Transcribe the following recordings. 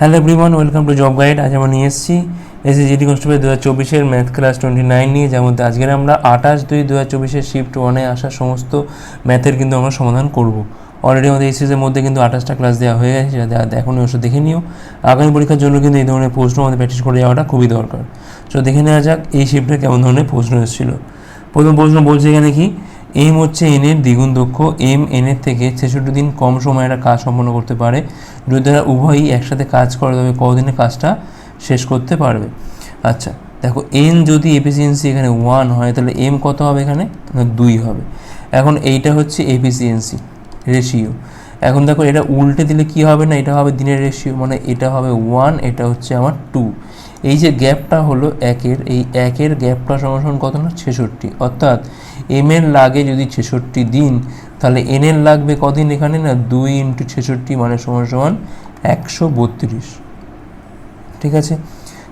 Hello everyone welcome to job guide আজ আমরা নিয়ে এসেছি এসএসজিডি কনস্টেবল দু হাজার চব্বিশের ম্যাথ ক্লাস টোয়েন্টি নাইন নিয়ে, যার মধ্যে আজকের আমরা আঠাশ দুই দু হাজার চব্বিশের শিফট ওয়ানে আসা সমস্ত ম্যাথের কিন্তু আমরা সমাধান করব। অলরেডি আমাদের এসএসের মধ্যে কিন্তু আঠাশটা ক্লাস দেওয়া হয়ে গেছে যাতে এখন ওষুধ দেখে নিও। আগামী পরীক্ষার জন্য কিন্তু এই ধরনের প্রশ্ন আমাদের প্র্যাকটিস করে যাওয়াটা খুবই দরকার। তো দেখে নেওয়া যাক এই শিফটে কেমন ধরনের প্রশ্ন এসেছিল। প্রথম প্রশ্ন বলছে এখানে কি? এম হচ্ছে এন এর দ্বিগুণ দক্ষ এম এন এর থেকে ছেষট্টি দিন কম সময়ে একটা কাজ সম্পন্ন করতে পারে। যদি তারা উভয়ই একসাথে কাজ করে, তবে কতদিনে কাজটা শেষ করতে পারবে? আচ্ছা দেখো এন যদি এফিসিয়েন্সি এখানে ওয়ান হয়, তাহলে এম কত হবে এখানে? দুই হবে। এখন এইটা হচ্ছে এফিসিয়েন্সি রেশিও এখন দেখো, এটা উল্টে দিলে কি হবে না? এটা হবে দিনের রেশিও মানে এটা হবে ওয়ান এটা হচ্ছে আমার টু এই যে গ্যাপটা হলো একের, এই একের গ্যাপটা সমান কত না? ছেষট্টি। অর্থাৎ এম এর লাগে যদি ছেষট্টি দিন, তাহলে এন এর লাগবে কদিন এখানে না? দুই ইন্টু ছেষট্টি মানে সমান সমান একশো বত্রিশ। ঠিক আছে?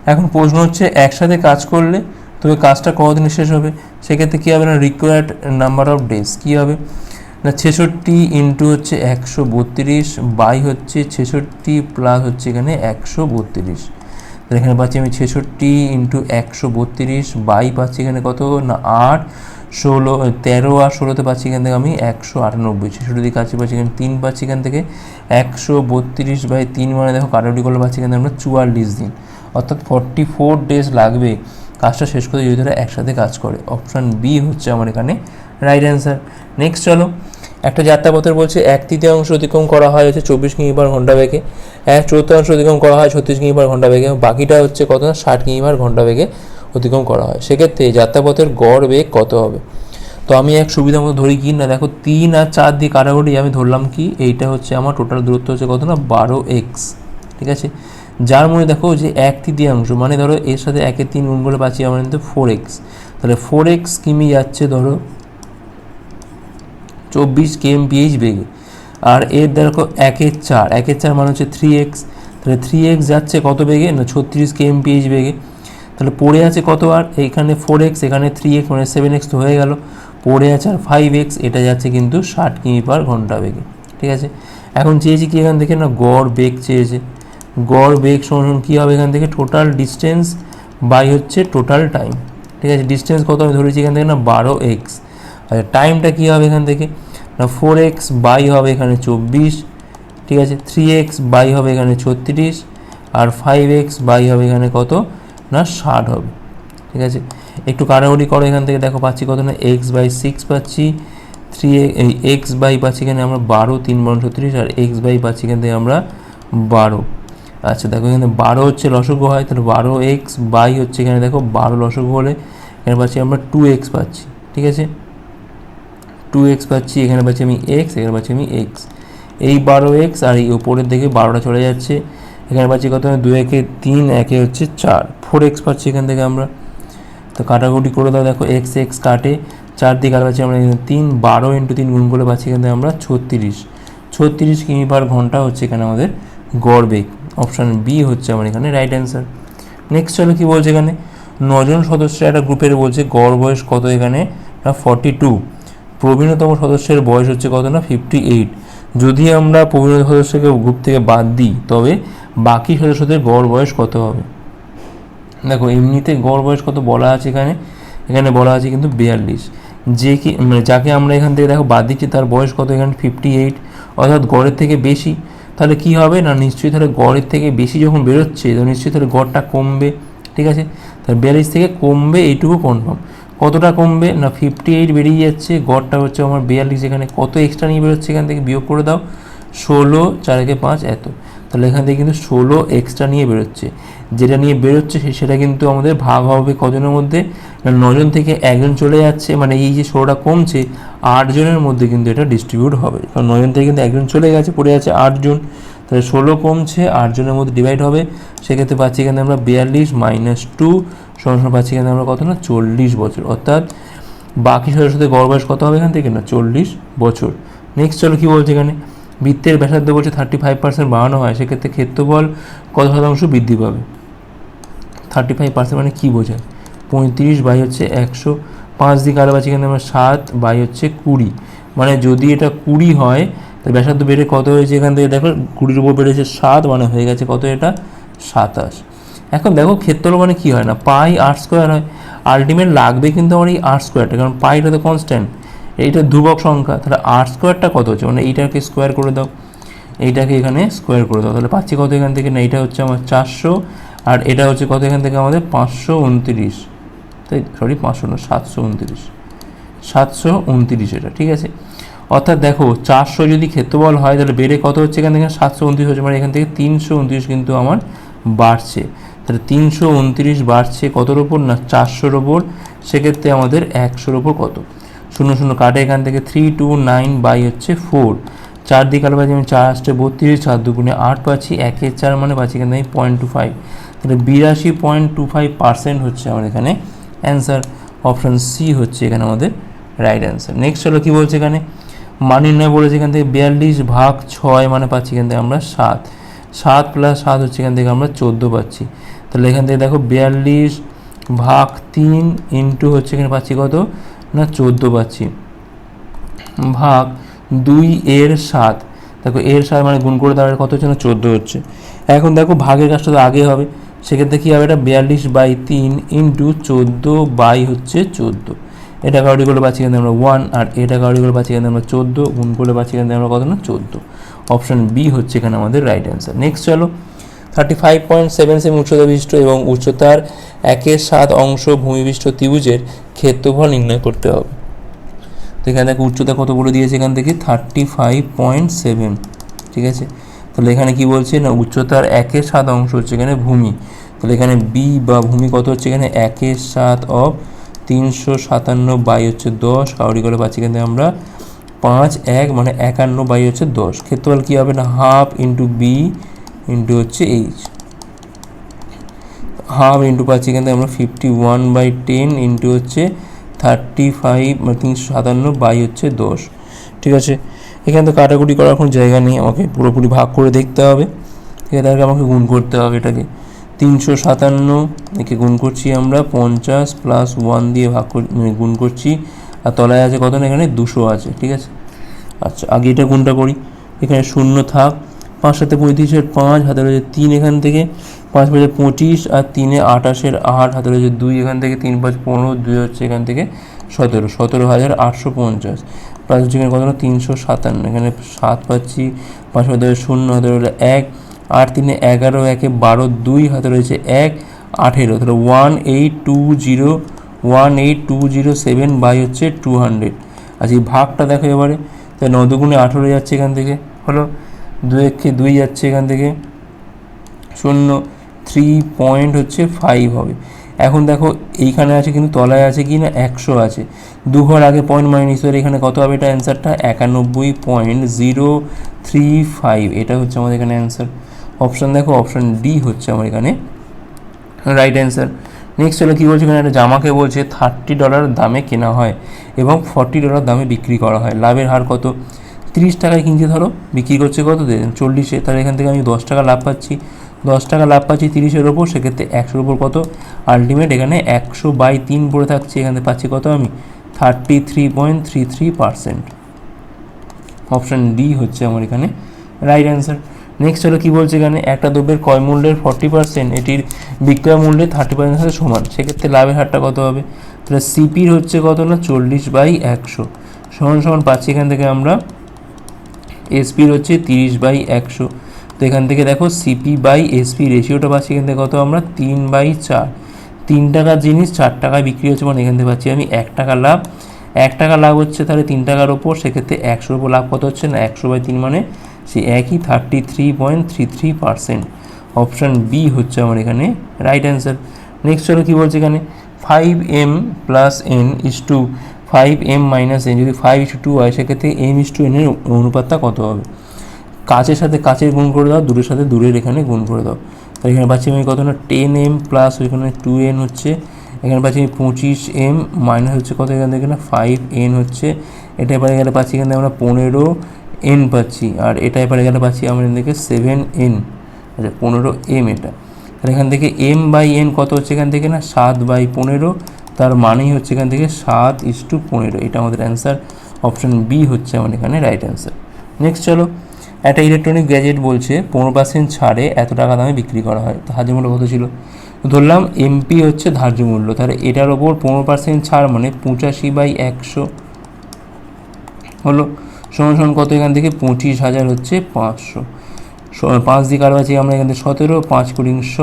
এখন প্রশ্ন হচ্ছে, একসাথে কাজ করলে তবে কাজটা কতদিনে শেষ হবে? সেক্ষেত্রে কী হবে না? রিকোয়ার্ড নাম্বার অফ ডেজ কী হবে? না, ছেষট্টি ইন্টু হচ্ছে একশো বত্রিশ, বাই হচ্ছে ছেষট্টি প্লাস হচ্ছে এখানে একশো বত্রিশ। তাহলে এখানে পাচ্ছি আমি ছেষট্টি ইন্টু একশো বত্রিশ, বাই পাচ্ছি এখানে কত? না, আট, ষোলো, তেরো আর ষোলোতে পাচ্ছি এখান থেকে আমি একশো আটানব্বই। ছেষট্টি দিকে কাছে পাচ্ছি এখানে তিন, পাচ্ছি এখান থেকে একশো বত্রিশ বাই তিন মানে দেখো কাটাকুটি করলে পাচ্ছি এখানে আমরা চুয়াল্লিশ দিন। অর্থাৎ ফর্টি ফোর ডেজ লাগবে কাজটা শেষ করতে যদি তারা একসাথে কাজ করে। অপশান বি হচ্ছে আমার এখানে রাইট অ্যান্সার নেক্সট চলো। একটা যাত্রাপথের বলছে, এক তৃতীয়াংশ অতিক্রম করা হয় হচ্ছে চব্বিশ কিমি পার ঘণ্টা বেগে, এক চতুর্থাংশ অতিক্রম করা হয় ছত্রিশ কিমি পার ঘণ্টা বেগে, বাকিটা হচ্ছে কত না, ষাট কিমি পার ঘণ্টা বেগে অতিক্রম করা হয়। সেক্ষেত্রে যাত্রাপথের গড় বেগ কত হবে? তো আমি এক সুবিধা মতো ধরি কি না, দেখো তিন আর চার দিয়ে কাটাকুটি আমি ধরলাম কি, এইটা হচ্ছে আমার টোটাল দূরত্ব হচ্ছে কত না, বারো এক্স ঠিক আছে? যার মনে দেখো যে এক তৃতীয়াংশ মানে ধরো এর সাথে একের তিন গুণ করে পাচ্ছি, আমার কিন্তু ফোর এক্স তাহলে ফোর এক্স কিমি যাচ্ছে ধরো চব্বিশ কেএমপিএইচ বেগে। আর এর দেখো একের চার একের চার মানে হচ্ছে থ্রি এক্স তাহলে থ্রি এক্স যাচ্ছে কত বেগে? না, ছত্রিশ কেএমপিএইচ বেগে। তাহলে পড়ে আছে কত আর? এইখানে ফোর এক্স এখানে থ্রি এক্স মানে সেভেন এক্স তো হয়ে গেল। পড়ে আছে আর ফাইভ এক্স এটা যাচ্ছে কিন্তু ষাট কিমি পার ঘণ্টা বেগে। ঠিক আছে? এখন চেয়েছি কি এখান থেকে? না, গড় বেগ চেয়েছে। গড় বেগ সমান কী হবে এখান থেকে? টোটাল ডিস্টেন্স বাই হচ্ছে টোটাল টাইম ঠিক আছে? ডিস্টেন্স কত আমি ধরেছি এখান থেকে? না, বারো এক্স আর টাইমটা কী হবে এখান থেকে? না ফোর এক্স বাই হবে এখানে চব্বিশ, ঠিক আছে? থ্রি এক্স বাই হবে এখানে ছত্রিশ, আর ফাইভ এক্স বাই হবে এখানে কত? না, ষাট হবে, ঠিক আছে? একটু কাটাকুটি করো এখান থেকে, দেখো পাচ্ছি কত না? এক্স বাই সিক্স পাচ্ছি থ্রি এক্স বাই পাচ্ছি এখানে আমরা বারো, তিন বারো ছত্রিশ, আর এক্স বাই পাচ্ছি এখান থেকে আমরা বারো। আচ্ছা দেখো এখানে বারো হচ্ছে লসগু হয়, তাহলে বারো এক্স বাই হচ্ছে এখানে, দেখো বারো লসগু হলে এখানে পাচ্ছি আমরা টু এক্স পাচ্ছি, ঠিক আছে? টু এক্স পাচ্ছি, এখানে পাচ্ছি আমি এক্স এখানে পাচ্ছি আমি এক্স এই বারো এক্স আর এই ওপরের দিকে বারোটা চলে যাচ্ছে। এখানে পাচ্ছি কত? দু একে তিন, একে হচ্ছে চার। ফোর এক্স পাচ্ছি এখান থেকে আমরা। তো কাটাকুটি করে দাও, দেখো এক্স এক্স কাটে। চার দিকে আর পাচ্ছি আমরা এখানে তিন, বারো ইন্টু তিন গুণ করে পাচ্ছি এখান থেকে আমরা ছত্রিশ। ছত্রিশ কিমি পার ঘণ্টা হচ্ছে এখানে আমাদের গড় বেগ। অপশান বি হচ্ছে আমার এখানে রাইট অ্যান্সার নেক্সট চলো কী বলছে এখানে? নজন সদস্য একটা গ্রুপের বলছে গড় বয়স কত এখানে? ফর্টি টু প্রবীণতম সদস্যের বয়স হচ্ছে কত না? ফিফটি এইট যদি আমরা প্রবীণ সদস্যকে গ্রুপ থেকে বাদ দিই, তবে বাকি সদস্যদের গড় বয়স কত হবে? দেখো, এমনিতে গড় বয়স কত বলা আছে এখানে? এখানে বলা আছে কিন্তু বিয়াল্লিশ। যে কি মানে যাকে আমরা এখান থেকে দেখো বাদ দিচ্ছি, তার বয়স কত এখানে? ফিফটি এইট অর্থাৎ গড়ের থেকে বেশি। তাহলে কি হবে না? নিশ্চয়ই তাহলে গড়ের থেকে বেশি যখন বেরোচ্ছে, তো নিশ্চয়ই তাহলে গড়টা কমবে। ঠিক আছে? তাহলে বিয়াল্লিশ থেকে কমবে এইটুকু কনফার্ম কতটা কমবে? না ফিফটি এইট বেরিয়ে যাচ্ছে। গড়টা হচ্ছে আমার বিয়াল্লিশ, এখানে কত এক্সট্রা নিয়ে বেরোচ্ছে এখান থেকে? বিয়োগ করে দাও। ষোলো চারকে পাঁচ, এত। তাহলে এখান থেকে কিন্তু ষোলো এক্সট্রা নিয়ে বেরোচ্ছে। যেটা নিয়ে বেরোচ্ছে সেটা কিন্তু আমাদের ভাগ হবে কজনের মধ্যে? নজন থেকে একজন চলে যাচ্ছে? মানে এই যে ষোলোটা কমছে আটজনের মধ্যে কিন্তু এটা ডিস্ট্রিবিউট হবে। কারণ নজন থেকে কিন্তু একজন চলে গেছে, পড়ে আছে আটজন তাহলে ষোলো কমছে আটজনের মধ্যে ডিভাইড হবে। সেক্ষেত্রে পাচ্ছি এখানে আমরা বিয়াল্লিশ মাইনাস টু সমান পাচ্ছি এখানে আমরা কত না? চল্লিশ বছর। অর্থাৎ বাকি সদস্যদের গড় বয়স কত হবে এখান থেকে না? চল্লিশ বছর। নেক্সট চলো কী বলছে এখানে? বৃত্তের ব্যাসার্ধ বলছে থার্টি ফাইভ পার্সেন্ট বাড়ানো হয়, সেক্ষেত্রে ক্ষেত্রফল কত শতাংশ বৃদ্ধি পাবে? থার্টি ফাইভ পার্সেন্ট মানে কী বোঝায়? পঁয়ত্রিশ বাই হচ্ছে একশো। পাঁচ দিকে আরও আছে এখানে আমরা সাত বাই হচ্ছে কুড়ি। মানে যদি এটা কুড়ি হয় তো ব্যাসার্ধ বেড়ে কত হয়েছে এখান থেকে দেখো? কুড়ির উপর বেড়েছে সাত মানে হয়ে গেছে কত এটা? সাতাশ। এখন দেখো ক্ষেত্রফল মানে কী হয় না? পাই আর স্কোয়ার হয়। আলটিমেট লাগবে কিন্তু আমার এই আর স্কোয়ারটা কারণ পাইটা তো কনস্ট্যান্ট এইটা ধ্রুবক সংখ্যা, তাহলে আর স্কোয়ারটা কত হচ্ছে? মানে এইটাকে স্কোয়ার করে দাও। এইটাকে এখানে স্কোয়ার করে দাও। তাহলে পাচ্ছি কত এখান থেকে? না এটা হচ্ছে আমার চারশো। আর এটা হচ্ছে কত এখান থেকে? আমাদের পাঁচশো উনত্রিশ। তাই সরি পাঁচশো না, সাতশো উনত্রিশ। সাতশো উনত্রিশ এটা, ঠিক আছে? অর্থাৎ দেখো, চারশো যদি ক্ষেত্রফল হয়, তাহলে বেড়ে কত হচ্ছে এখান থেকে? সাতশো উনত্রিশ হচ্ছে। মানে এখান থেকে তিনশো উনত্রিশ কিন্তু আমার বাড়ছে। তাহলে তিনশো উনত্রিশ বাড়ছে কতর ওপর না, চারশোর ওপর সেক্ষেত্রে আমাদের একশোর ওপর কত? শূন্য শূন্য কাটে এখান থেকে থ্রি টু নাইন বাই হচ্ছে ফোর চার দিকে আলো পাচ্ছি আমি চার আসতে বত্রিশ, চার দুগুণে আট পাচ্ছি, একের চার মানে পাচ্ছি এখান থেকে পয়েন্ট টু ফাইভ তাহলে বিরাশি পয়েন্ট টু ফাইভ পার্সেন্ট হচ্ছে আমার এখানে অ্যান্সার অপশান সি হচ্ছে এখানে আমাদের রাইট অ্যান্সার নেক্সট হলো কী বলছে এখানে? মান নির্ণয় বলেছে এখান থেকে বিয়াল্লিশ ভাগ ছয় মানে পাচ্ছি এখান থেকে আমরা সাত। সাত প্লাস সাত হচ্ছে এখান থেকে আমরা চোদ্দ পাচ্ছি। তাহলে এখান থেকে দেখো বিয়াল্লিশ ভাগ তিন ইন্টু হচ্ছে এখানে পাচ্ছি কত? না, চোদ্দ পাচ্ছি। ভাগ দুই এর সাত। দেখো এর সাত মানে গুণ করে দাঁড়ায় কত হচ্ছে? না, চোদ্দ হচ্ছে। এখন দেখো ভাগের কাজটা তো আগে হবে। সেক্ষেত্রে কী হবে? এটা বিয়াল্লিশ বাই তিন ইন্টু চোদ্দ বাই হচ্ছে চোদ্দ। এটা কাউরি করে পাচ্ছি কিন্তু আমরা ওয়ান আর এটা কাউরি করে পাচ্ছি কিন্তু আমরা চোদ্দ। গুণ করে পাচ্ছি কিন্তু আমরা কত? না, চোদ্দ। অপশন বি হচ্ছে এখানে আমাদের রাইট অ্যান্সার নেক্সট চলো। Thirty five point seven seven উচ্চতা বিশিষ্ট এবং উচ্চতার একের সাত অংশ ভূমিবিষ্ট ত্রিভুজের ক্ষেত্রফল নির্ণয় করতে হবে। তো এখানে দেখো উচ্চতা কত বলে দিয়েছে এখান থেকে? থার্টি ফাইভ পয়েন্ট সেভেন ঠিক আছে? তাহলে এখানে কি বলছে? না, উচ্চতার একের সাত অংশ হচ্ছে এখানে ভূমি। তাহলে এখানে বি বা ভূমি কত হচ্ছে এখানে? একের সাত অফ তিনশো সাতান্ন বাই হচ্ছে দশ। কাউরি করে পাচ্ছি এখানে আমরা পাঁচ, এক মানে একান্ন বাই হচ্ছে দশ। ক্ষেত্রফল কী হবে না? হাফ ইন্টু বি ইন্টু হচ্ছে এইচ হাফ ইন্টু পাচ্ছি এখান থেকে আমরা fifty one by ten into হচ্ছে থার্টি ফাইভ মানে তিনশো সাতান্ন বাই হচ্ছে দশ। ঠিক আছে? এখানে তো কাটাকুটি করার কোনো জায়গা নেই, আমাকে পুরোপুরি ভাগ করে দেখতে হবে। ঠিক আছে? তাহলে আমাকে গুণ করতে হবে এটাকে। তিনশো সাতান্ন, একে গুণ করছি আমরা পঞ্চাশ প্লাস ওয়ান দিয়ে ভাগ মানে গুণ করছি। আর তলায় আছে কত না এখানে? দুশো আছে। ঠিক আছে? আচ্ছা আগে এটা গুণটা করি। এখানে শূন্য থাক। পাঁচ সাথে পঁয়ত্রিশের পাঁচ হাতে রয়েছে তিন এখান থেকে। পাঁচ পাঁচে পঁচিশ আর তিনে আঠাশের আট হাতে রয়েছে দুই এখান থেকে তিন, পাঁচ পনেরো, দুই হচ্ছে এখান থেকে সতেরো। সতেরো হাজার আটশো পঞ্চাশ। প্লাস হচ্ছে এখানে কত তিনশো সাতান্ন। এখানে সাত পাচ্ছি। পাঁচ হাতে শূন্য হাতে রয়েছে এক। আট তিনে এগারো, একে বারো, দুই হাতে রয়েছে এক। আঠেরো। তাহলে one eight two zero one eight two zero seven by হচ্ছে টু হান্ড্রেড আচ্ছা এই ভাগটা দেখো এবারে, তাহলে ন দুগুণে আঠেরো যাচ্ছে এখান থেকে। হলো? দুই একে দুই যাচ্ছে এখান থেকে। শূন্য থ্রি পয়েন্ট হচ্ছে ফাইভ হবে। এখন দেখো, এইখানে আছে কিন্তু তলায় আছে কি না? একশো আছে। দু ঘর আগে পয়েন্ট মাইনাস করে এখানে কত হবে? এটা অ্যান্সারটা একানব্বই পয়েন্ট জিরো থ্রি ফাইভ এটা হচ্ছে আমাদের এখানে অ্যান্সার অপশান দেখো অপশান ডি হচ্ছে আমার এখানে রাইট অ্যান্সার নেক্সট হলো কী বলছে এখানে? একটা জামাকে বলছে থার্টি ডলার দামে কেনা হয় এবং ফর্টি ডলার দামে বিক্রি করা হয়। লাভের হার কত? তিরিশ টাকায় কিনছে, ধরো। বিক্রি করছে কত? চল্লিশে। তাহলে এখান থেকে আমি দশ টাকা লাভ পাচ্ছি। দশ টাকা লাভ পাচ্ছি তিরিশের ওপর, সেক্ষেত্রে একশোর ওপর কত? আলটিমেট এখানে একশো বাই তিন পড়ে থাকছে। এখানে পাচ্ছি কত আমি? Thirty three point three three percent option D হচ্ছে আমার এখানে রাইট অ্যান্সার নেক্সট হলো কী বলছে এখানে? একটা দ্রব্যের ক্রয় মূল্যের ফর্টি পার্সেন্ট এটির বিক্রয় মূল্যের থার্টি পার্সেন্ট সাথে সমান। সেক্ষেত্রে লাভের হারটা কত হবে? তাহলে সিপির হচ্ছে কত না? চল্লিশ বাই একশো। সমান সমান পাচ্ছি এখান থেকে আমরা এসপির হচ্ছে তিরিশ বাই একশো। তো এখান থেকে দেখো সিপি বাই এসপি রেশিওটা পাচ্ছি এখান থেকে কত আমরা? তিন বাই চার। তিন টাকার জিনিস চার টাকায় বিক্রি হচ্ছে মানে এখান থেকে পাচ্ছি আমি এক টাকা লাভ। এক টাকা লাভ হচ্ছে তাহলে তিন টাকার ওপর, সেক্ষেত্রে একশোর ওপর লাভ কত হচ্ছে না? একশো বাই তিন মানে সে একই thirty three point three three percent option B হচ্ছে আমার এখানে রাইট অ্যান্সার নেক্সট হলো কী বলছে এখানে? Five M plus N is two five M minus N যদি ফাইভ ইস টু হয়, সেক্ষেত্রে এম ইস টু এনের অনুপাতটা কত হবে? কাছের সাথে কাছের গুণ করে দাও দূরের সাথে দূরের এখানে গুণ করে দাও। তাহলে এখানে পাচ্ছি আমি কত না? টেন এম প্লাস ওইখানে টু এন হচ্ছে, এখানে পাচ্ছি পঁচিশ এম মাইনাস হচ্ছে কত? এখান থেকে না ফাইভ এন হচ্ছে। এটা এবারে গেলে পাচ্ছি, এখান আমরা পনেরো এন পাচ্ছি, আর এটা এবারে গেলে পাচ্ছি আমরা এখান থেকে সেভেন এন আচ্ছা পনেরো এম এটা। তাহলে এখান থেকে এম বাই এন কত হচ্ছে? এখান থেকে না সাত বাই পনেরো তার মানেই হচ্ছে এখান থেকে সাত ইস টু পনেরো। এটা আমাদের অ্যান্সার অপশন বি হচ্ছে আমাদের এখানে রাইট অ্যান্সার নেক্সট চলো। একটা ইলেকট্রনিক গ্যাজেট বলছে, পনেরো পার্সেন্ট ছাড়ে এত টাকা দামে বিক্রি করা হয়। ধার্য মূল্য কত ছিল? ধরলাম এমপি হচ্ছে ধার্য মূল্য। তাহলে এটার ওপর পনেরো পার্সেন্ট ছাড় মানে পঁচাশি বাই একশো। হলো, সমান সমান কত এখান থেকে? পঁচিশ হাজার হচ্ছে পাঁচশো। পাঁচ দিয়ে কারও আছে আমরা এখান থেকে সতেরো, পাঁচ কুড়ি শ।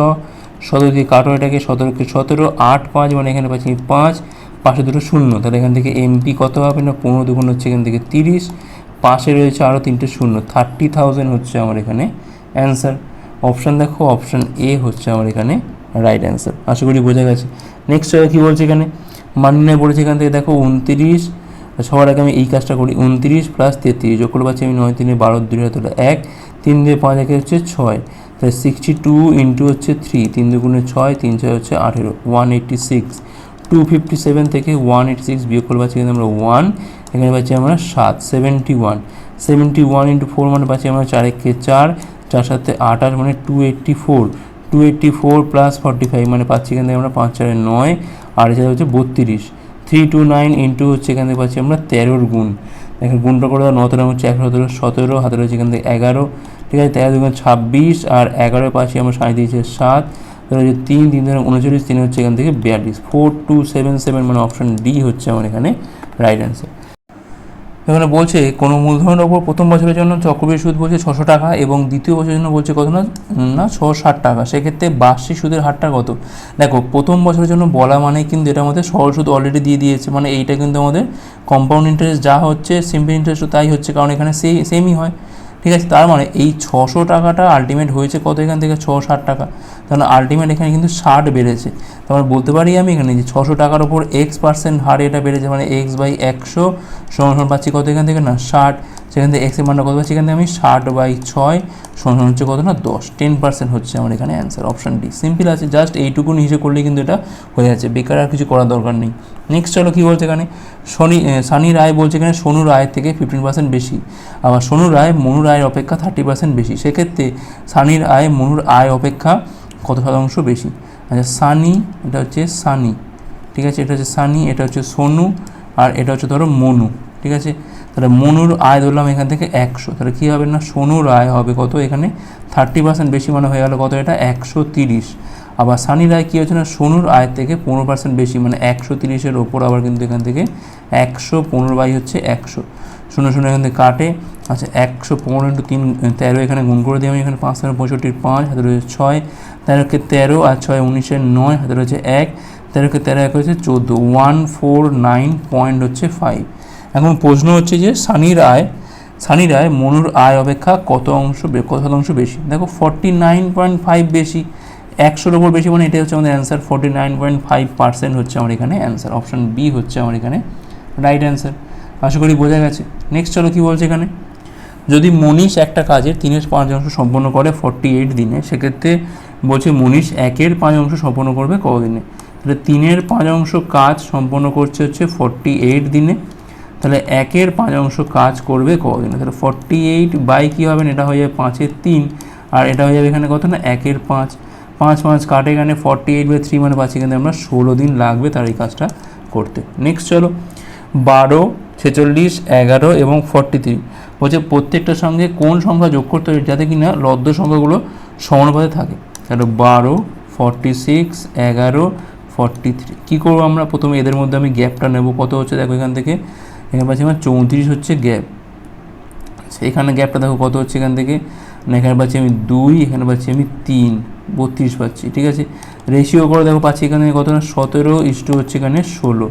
সতেরো দিয়ে কাটো এটাকে সতেরোকে সতেরো, আট পাঁচ মানে এখানে পাচ্ছি পাঁচ, পাশে দুটো শূন্য। তাহলে এখান থেকে এমপি কত হবে না? পনেরো দুগুণ হচ্ছে এখান থেকে তিরিশ, পাশে রয়েছে আরও তিনটে শূন্য। থার্টি থাউজেন্ড হচ্ছে আমার এখানে অ্যান্সার অপশান দেখো অপশান এ হচ্ছে আমার এখানে রাইট অ্যান্সার আশা করি বোঝা গেছে। নেক্সট কী বলছে এখানে? মান নির্ণয় বলেছে এখান থেকে, দেখো উনতিরিশ, সবার আগে আমি এই কাজটা করি। উনত্রিশ প্লাস তেত্রিশ, যোগ পাচ্ছি আমি নয়, তিনে বারো, দুই হাতে এক, তিন দিয়ে পাঁচ একে হচ্ছে ছয়। তাহলে সিক্সটি টু ইন্টু হচ্ছে থ্রি তিন দুগুণে ছয়, তিন ছয় হচ্ছে আঠেরো one eighty six two fifty seven থেকে ওয়ান এইট সিক্স বিয়োগ করে পাচ্ছি কিন্তু আমরা ওয়ান এখানে পাচ্ছি আমরা সাত seventy one seventy one into four মানে পাচ্ছি আমরা চার একে চার চার সাথে আঠাশ মানে two eighty four two eighty four plus forty five মানে পাচ্ছি এখান থেকে আমরা পাঁচ চারে নয়, আর এছাড়া হচ্ছে বত্রিশ। থ্রি টু নাইন ইন্টু হচ্ছে এখান থেকে পাচ্ছি আমরা তেরোর গুণ। এখানে গুণটা করে দাও নতেরো হচ্ছে একশো সতেরো সতেরো হাতে রয়েছে এখান থেকে এগারো। ঠিক আছে তেরো দুগুণ ছাব্বিশ আর এগারো পাচ্ছি আমরা সাঁই দিয়েছে সাত। তাহলে হচ্ছে তিন তিন ধরে উনচল্লিশ, তিন হচ্ছে এখান থেকে বিয়াল্লিশ। ফোর টু সেভেন সেভেন মানে অপশন ডি হচ্ছে আমার এখানে রাইট অ্যান্সার এখানে বলছে, কোনো মূলধনের ওপর প্রথম বছরের জন্য চক্রবৃদ্ধি সুদ বলছে ছশো টাকা এবং দ্বিতীয় বছরের জন্য বলছে কত না না, ছশো ষাট টাকা। সেক্ষেত্রে বার্ষিক সুদের হারটা কত? দেখো, প্রথম বছরের জন্য বলা মানে কিন্তু এটা আমাদের সরল সুদ অলরেডি দিয়ে দিয়েছে। মানে এইটা কিন্তু আমাদের কম্পাউন্ড ইন্টারেস্ট যা হচ্ছে সিম্পল ইন্টারেস্টও তাই হচ্ছে। কারণ এখানে সেই সেমই হয়। ঠিক আছে, তার মানে এই ছশো টাকাটা আলটিমেট হয়েছে কত এখান থেকে? ছশো ষাট টাকা। তাহলে আলটিমেট এখানে কিন্তু ষাট বেড়েছে। তারপর বলতে পারি আমি এখানে যে ছশো টাকার ওপর এক্স পার্সেন্ট হারে এটা বেড়েছে মানে এক্স বাই একশো সমান পাচ্ছি কত এখান থেকে? না, ষাট। সেখান থেকে এক্সের মানটা কত এখান থেকে আমি ষাট বাই ছয় সমান হচ্ছে কত না? দশ। টেন পার্সেন্ট হচ্ছে আমার এখানে অ্যান্সার অপশান ডি সিম্পল আছে জাস্ট এইটুকুন হিসেবে করলেই কিন্তু এটা হয়ে যাচ্ছে। বেকার আর কিছু করার দরকার নেই। নেক্সট চলো কী বলছে এখানে? এ, সানি রায় বলছে এখানে সোনু রায়ের থেকে ফিফটিন পার্সেন্ট বেশি। আবার সোনু রায় মনু রায়ের অপেক্ষা থার্টি পার্সেন্ট বেশি। সেক্ষেত্রে সানির আয় মনুর আয় অপেক্ষা কত শতাংশ বেশি? আচ্ছা সানি এটা হচ্ছে সানি ঠিক আছে এটা হচ্ছে সানি এটা হচ্ছে সোনু আর এটা হচ্ছে ধরো মনু। ঠিক আছে? তাহলে মনুর আয় ধরলাম এখান থেকে একশো। তাহলে কী হবে না? সোনুর আয় হবে কত এখানে? থার্টি পার্সেন্ট বেশি মানে হয়ে গেল কত এটা? একশো তিরিশ। আবার সানি রায় কী হচ্ছে না? সোনুর আয় থেকে পনেরো পার্সেন্ট বেশি মানে একশো তিরিশের ওপর আবার কিন্তু এখান থেকে একশো পনেরো বাই হচ্ছে একশো। শূন্য শূন্য এখান থেকে কাটে। আচ্ছা একশো পনেরো ইন্টু তিন তেরো এখানে গুণ করে দিই আমি। এখানে পাঁচ, তেরো, পঁয়ষট্টির পাঁচ, হাতে রয়েছে ছয়। তেরোকে তেরো আর ছয় উনিশের নয়, হাতে রয়েছে এক। তেরোকে তেরো এক হচ্ছে চোদ্দ। ওয়ান ফোর নাইন পয়েন্ট হচ্ছে ফাইভ এখন প্রশ্ন হচ্ছে যে সানির আয় সানির আয় মনুর আয় অপেক্ষা কত অংশ কত শতাংশ বেশি? দেখো ফর্টি নাইন পয়েন্ট ফাইভ বেশি, একশোর ওপর বেশি মানে এটা হচ্ছে আমাদের answer forty nine point five percent হচ্ছে আমার এখানে অ্যান্সার অপশান বি হচ্ছে আমার এখানে রাইট অ্যান্সার আশা করি বোঝা গেছে। নেক্সট চলো কী বলছে এখানে? যদি মনীষ একটা কাজের তিনের পাঁচ অংশ সম্পন্ন করে ফর্টি এইট দিনে, সেক্ষেত্রে বলছে মনীষ একের পাঁচ অংশ সম্পন্ন করবে কতদিনে তাহলে তিনের পাঁচ অংশ কাজ সম্পন্ন করছে হচ্ছে ফর্টি এইট দিনে তাহলে একের পাঁচ অংশ কাজ করবে কদিনে? তাহলে ফর্টি এইট বাই কী হবে? এটা হয়ে যাবে পাঁচের তিন। আর এটা হয়ে যাবে এখানে কত না? একের পাঁচ। পাঁচ পাঁচ কাটে এখানে ফর্টি এইট বাই থ্রি মানে পাচ্ছি। কিন্তু আমরা ষোলো দিন লাগবে তার এই কাজটা করতে। নেক্সট চলো। বারো, ছেচল্লিশ, এগারো এবং ফর্টি থ্রি বলছে প্রত্যেকটার সঙ্গে কোন সংখ্যা যোগ করতে হবে যাতে কি না লব্ধ সংখ্যাগুলো সমানুপাতে থাকে? তাহলে বারো ফর্টি সিক্স এগারো ফর্টি থ্রি কী করব আমরা? প্রথমে এদের মধ্যে আমি গ্যাপটা নেব। কত হচ্ছে? দেখো এখান থেকে এখানে পাচ্ছি আমার চৌত্রিশ হচ্ছে গ্যাপ। এখানে গ্যাপটা দেখো কত হচ্ছে এখান থেকে? না, এখানে পাচ্ছি আমি দুই, এখানে পাচ্ছি আমি তিন, বত্রিশ পাচ্ছি, ঠিক আছে? রেশিও করে দেখো পাচ্ছি এখানে কত না, সতেরো ইস্টু হচ্ছে এখানে ষোলো।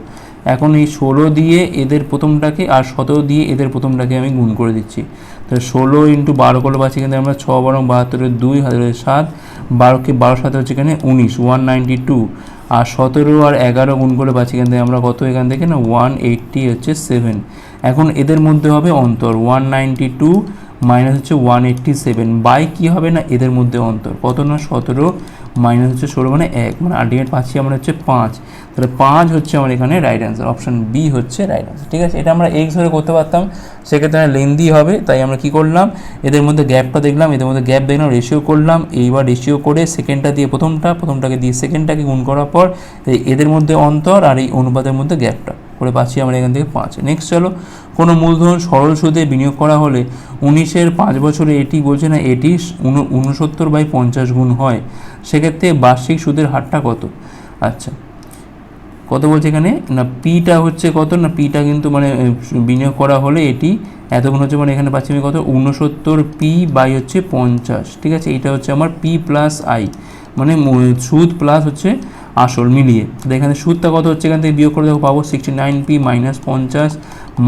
এখন এই ষোলো দিয়ে এদের প্রথমটাকে আর সতেরো দিয়ে এদের প্রথমটাকে আমি গুণ করে দিচ্ছি। তাহলে ষোলো ইন্টু বারো করলে পাচ্ছি এখানে আমরা ছ বারো বাহাত্তরের দুই হাজারের সাত, বারোকে বারো সাথে হচ্ছে এখানে উনিশ, ওয়ান নাইনটি টু। আর সতেরো আর এগারো গুণ করে পাচ্ছি এখান থেকে। আমরা কত এখান থেকে না? ওয়ান এইট্টি হচ্ছে সেভেন এখন এদের মধ্যে হবে অন্তর। ওয়ান নাইনটি টু মাইনাস হচ্ছে ওয়ান এইট্টি সেভেন। বাই কী হবে না? এদের মধ্যে অন্তর। কত না? সতেরো। মাইনাস হচ্ছে ষোলো মানে এক। মানে আলটিমেট পাচ্ছি আমরা হচ্ছে পাঁচ। তাহলে পাঁচ হচ্ছে আমার এখানে রাইট অ্যান্সার অপশান বি হচ্ছে রাইট অ্যান্সার ঠিক আছে? এটা আমরা এক্স ধরে করতে পারতাম। সেক্ষেত্রে লেন্দি হবে। তাই আমরা কি করলাম? এদের মধ্যে গ্যাপটা দেখলাম। এদের মধ্যে গ্যাপ দেখলাম রেশিও করলাম। এইবার রেশিও করে সেকেন্ডটা দিয়ে প্রথমটা, প্রথমটাকে দিয়ে সেকেন্ডটাকে গুণ করার পর এদের মধ্যে অন্তর আর এই অনুপাতের মধ্যে গ্যাপটা করে পাচ্ছি আমরা এখান থেকে পাঁচ। নেক্সট চলো, কোনো মূলধন সরল সুদে বিনিয়োগ করা হলে উনিশের পাঁচ বছরে এটি বলছে না, এটি উন- উনসত্তর বাই পঞ্চাশ গুণ হয়। সেক্ষেত্রে বার্ষিক সুদের হারটা কত? আচ্ছা কত বলছে এখানে? না পিটা হচ্ছে কত? না পিটা কিন্তু মানে বিনিয়োগ করা হলে এটি এতক্ষণ হচ্ছে মানে এখানে পাচ্ছি আমি কত? উনসত্তর পি বাই হচ্ছে পঞ্চাশ। ঠিক আছে এটা হচ্ছে আমার পি প্লাস আই মানে সুদ প্লাস হচ্ছে আসল মিলিয়ে। তাহলে এখানে সুদটা কত হচ্ছে? এখান থেকে বিয়োগ করে দেখো পাবো সিক্সটি নাইন পি মাইনাস পঞ্চাশ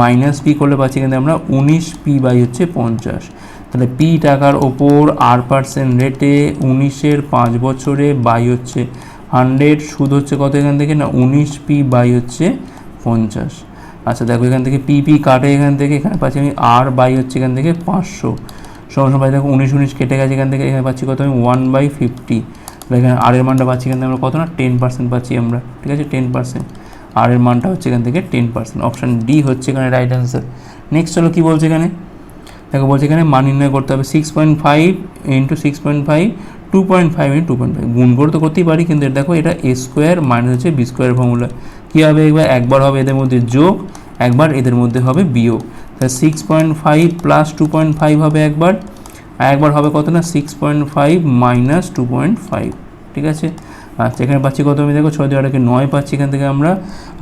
মাইনাস পি করলে পাচ্ছি এখানে আমরা উনিশ পি বাই হচ্ছে পঞ্চাশ। তাহলে পি টাকার ওপর আর পার্সেন্ট রেটে উনিশের পাঁচ বছরে বাই হচ্ছে হান্ড্রেড সুদ হচ্ছে কত এখান থেকে? না, উনিশ পি বাই হচ্ছে পঞ্চাশ। আচ্ছা দেখো এখান থেকে পি পি কাটে এখান থেকে, এখানে পাচ্ছি আমি আর বাই হচ্ছে এখান থেকে পাঁচশো। সমান সমান দেখো উনিশ উনিশ কেটে গেছে এখান থেকে, এখানে পাচ্ছি কত আমি? ওয়ান বাই ফিফটি এখানে আর এর মানটা পাচ্ছি এখান থেকে আমরা কত না? টেন পার্সেন্ট পাচ্ছি আমরা, ঠিক আছে? টেন পার্সেন্ট আর এর মানটা হচ্ছে এখান থেকে টেন পার্সেন্ট অপশান ডি হচ্ছে এখানে রাইট অ্যান্সার নেক্সট চলো কী বলছে এখানে? দেখো, বলছে এখানে মান নির্ণয় করতে হবে six point five into six point five two point five into two point five গুণ করে তো করতেই পারি, কিন্তু এটা দেখো, এটা এ স্কোয়ার মাইনাস হচ্ছে বি স্কোয়ার ফর্মুলা কী হবে একবার? একবার হবে এদের মধ্যে যোগ, একবার এদের মধ্যে হবে বিয়োগ। তাহলে six point five plus two point five হবে একবার, আর একবার হবে কত না? Six point five minus two point five ঠিক আছে? আচ্ছা এখানে পাচ্ছি কত? আমি দেখো ছয় দুই নয় পাচ্ছি এখান থেকে আমরা।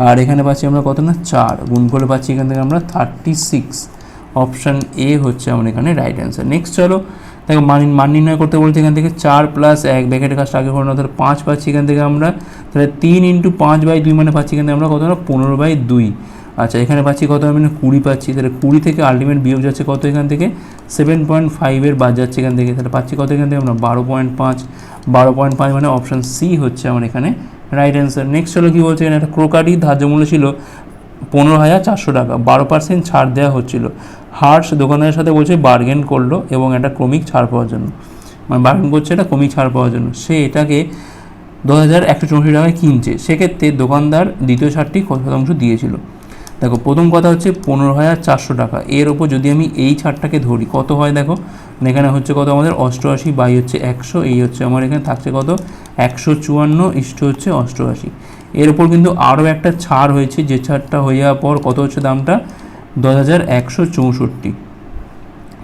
আর এখানে পাচ্ছি আমরা কত না? চার। গুণ করে পাচ্ছি এখান থেকে আমরা থার্টি সিক্স অপশান এ হচ্ছে আমার এখানে রাইট অ্যান্সার নেক্সট চলো। দেখো মান মান নির্ণয় করতে বলছে এখান থেকে চার প্লাস এক। ব্যাকেটের কাজটা আগে করে নাও তাহলে পাঁচ পাচ্ছি এখান থেকে আমরা। তাহলে তিন ইন্টু পাঁচ বাই দুই মানে পাচ্ছি এখান থেকে আমরা কত না পনেরো বাই দুই। আচ্ছা এখানে পাচ্ছি কত? আমি না কুড়ি পাচ্ছি। তাহলে কুড়ি থেকে আলটিমেট বিয়োগ যাচ্ছে কত এখান থেকে? সেভেন পয়েন্ট ফাইভের বাদ যাচ্ছে এখান থেকে। তাহলে পাচ্ছি কত এখান থেকে? আমরা বারো পয়েন্ট পাঁচ। বারো পয়েন্ট পাঁচ মানে অপশান সি হচ্ছে আমার এখানে রাইট অ্যান্সার নেক্সট হলো কী বলছে এখানে? একটা ক্রোকারি ধার্য মূল্য ছিল পনেরো হাজার চারশো টাকা। বারো পার্সেন্ট ছাড় দেওয়া হচ্ছিল। হার্স দোকানদারের সাথে বলছে বার্গেন করল এবং একটা ক্রমিক ছাড় পাওয়ার জন্য। মানে বার্গেন করছে এটা ক্রমিক ছাড় পাওয়ার জন্য। সে এটাকে দু হাজার একশো চৌষট্টি টাকায় কিনছে। সেক্ষেত্রে দোকানদার দ্বিতীয় ছাড়টি কত শতাংশ দিয়েছিল? দেখো, প্রথম কথা হচ্ছে পনেরো হাজার চারশো টাকা। এর ওপর যদি আমি এই ছাড়টাকে ধরি, কত হয় দেখো? এখানে হচ্ছে কত? আমাদের অষ্টআশি বাই হচ্ছে একশো, এই হচ্ছে আমার এখানে থাকছে কত? একশো চুয়ান্ন ইষ্ট হচ্ছে অষ্টআশি। এর ওপর কিন্তু আরও একটা ছাড় হয়েছে, যে ছাড়টা হয়ে যাওয়ার পর কত হচ্ছে দামটা? দশ হাজার একশো চৌষট্টি।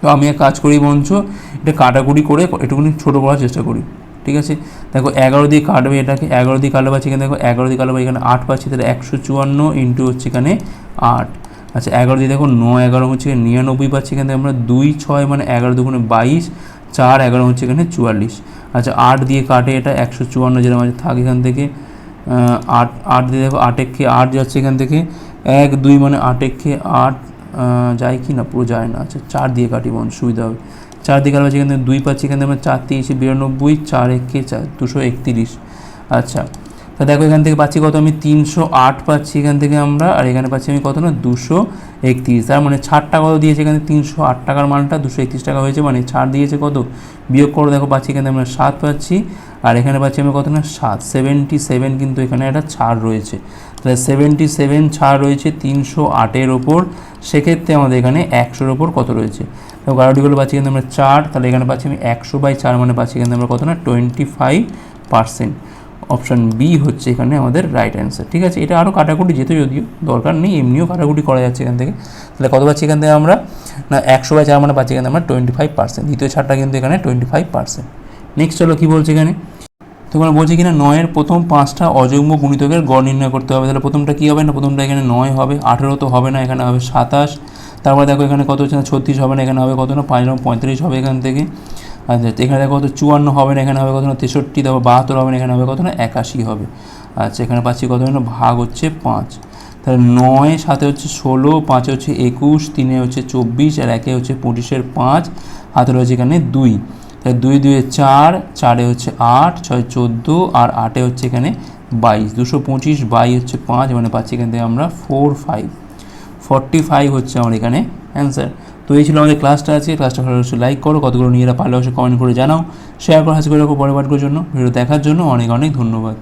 তো আমি এক কাজ করি বঞ্চ এটা কাটাকুটি করে একটুখানি ছোটো করার চেষ্টা করি। ঠিক আছে? দেখো এগারো দিয়ে কাটবে এটাকে, এগারো দিয়ে কাটলে পাচ্ছি এখানে দেখো, এগারো দিয়ে কাটলে এখানে আট পাচ্ছি, তাহলে একশো চুয়ান্ন ইন্টু হচ্ছে এখানে আট। আচ্ছা এগারো দিয়ে দেখো নয়, এগারো হচ্ছে নিরানব্বই পাচ্ছি, এখানে আমরা দুই, ছয় মানে এগারো দুগুণে বাইশ, চার, এগারো হচ্ছে এখানে চুয়াল্লিশ। আচ্ছা আট দিয়ে কাটে এটা একশো চুয়ান্ন যেরকম আছে থাক এখান থেকে আট আট দিয়ে দেখো আট একে আট যাচ্ছে এখান থেকে, এক, দুই মানে আট একে আট যায় কি না? পুরো যায় না। আচ্ছা চার দিয়ে কাটি মন সুবিধা হবে। চার দিকে আলো থেকে দুই পাচ্ছি এখানে আমরা চার তিরিশে, বিরানব্বই, চার একে চার দুশো একতিরিশ। আচ্ছা তা দেখো, এখান থেকে পাচ্ছি কত? আমি তিনশো আট পাচ্ছি এখান থেকে আমরা, আর এখানে পাচ্ছি আমি কত না? দুশো একত্রিশ। তার মানে ছাড়টা কত দিয়েছে এখানে? তিনশো আট টাকার মানটা দুশো একত্রিশ টাকা হয়েছে। মানে ছাড় দিয়েছে কত? বিয়োগ করে, দেখো, পাচ্ছি এখানে আমরা সাত পাচ্ছি, আর এখানে পাচ্ছি আমি কত না? সাত। সেভেন্টি সেভেন কিন্তু এখানে একটা ছাড় রয়েছে। তাহলে সেভেন্টি সেভেন ছাড় রয়েছে তিনশো আটের ওপর। সেক্ষেত্রে আমাদের এখানে একশোর ওপর কত রয়েছে? তো গাড়িগুলো পাচ্ছি কিন্তু আমরা চার। তাহলে এখানে পাচ্ছি আমি একশো বাই চার মানে পাচ্ছি কিন্তু আমরা কত না? Twenty five percent option B হচ্ছে এখানে আমাদের রাইট অ্যান্সার ঠিক আছে? এটা আরও কাটাকুটি যেত যদিও, দরকার নেই, এমনিও কাটাকুটি করা যাচ্ছে এখান থেকে। তাহলে কত পাচ্ছি এখান থেকে আমরা? না, একশো বাই চার মানে পাচ্ছি এখানে আমরা টোয়েন্টি ফাইভ পার্সেন্ট দ্বিতীয় ছাড়টা কিন্তু এখানে টোয়েন্টি ফাইভ পার্সেন্ট নেক্সট চলো কী বলছে এখানে? তোমরা বলছে কিনা, নয়ের প্রথম পাঁচটা অযুগ্ম গুণিতকের গড় নির্ণয় করতে হবে। তাহলে প্রথমটা কী হবে না? প্রথমটা এখানে নয় হবে, আঠেরো তো হবে না, এখানে হবে সাতাশ। তারপরে দেখো এখানে কত হচ্ছে না, ছত্রিশ হবে না, এখানে হবে কত না, পাঁচ নম্বর পঁয়ত্রিশ হবে এখান থেকে। আচ্ছা এখানে দেখো কত চুয়ান্ন হবে না, এখানে হবে কত না তেষট্টি, তারপর বাহাত্তর হবে না, এখানে হবে কত না একাশি হবে। আচ্ছা এখানে পাচ্ছি কত না ভাগ হচ্ছে পাঁচ। তাহলে নয় সাথে হচ্ছে ষোলো, পাঁচে হচ্ছে একুশ, তিনে হচ্ছে চব্বিশ, আর একে হচ্ছে পঁচিশের পাঁচ, হাতে রয়েছে এখানে দুই। তাহলে দুই, দুয়ে চার, চারে হচ্ছে আট, ছয় চোদ্দ, আর আটে হচ্ছে এখানে বাইশ। দুশো পঁচিশ বাই হচ্ছে পাঁচ মানে পাচ্ছি এখান থেকে আমরা ফোর ফাইভ ফর্টি ফাইভ হচ্ছে আমার এখানে অ্যান্সার তো এই ছিল আমাদের ক্লাসটা আছে ক্লাসটা ভালো অবশ্যই লাইক করো, কতগুলো নিজেরা পারলে অবশ্যই কমেন্ট করে জানাও। শেয়ার করো, হাসি করে রাখো পরে পাঠকের জন্য। ভিডিও দেখার জন্য অনেক অনেক ধন্যবাদ।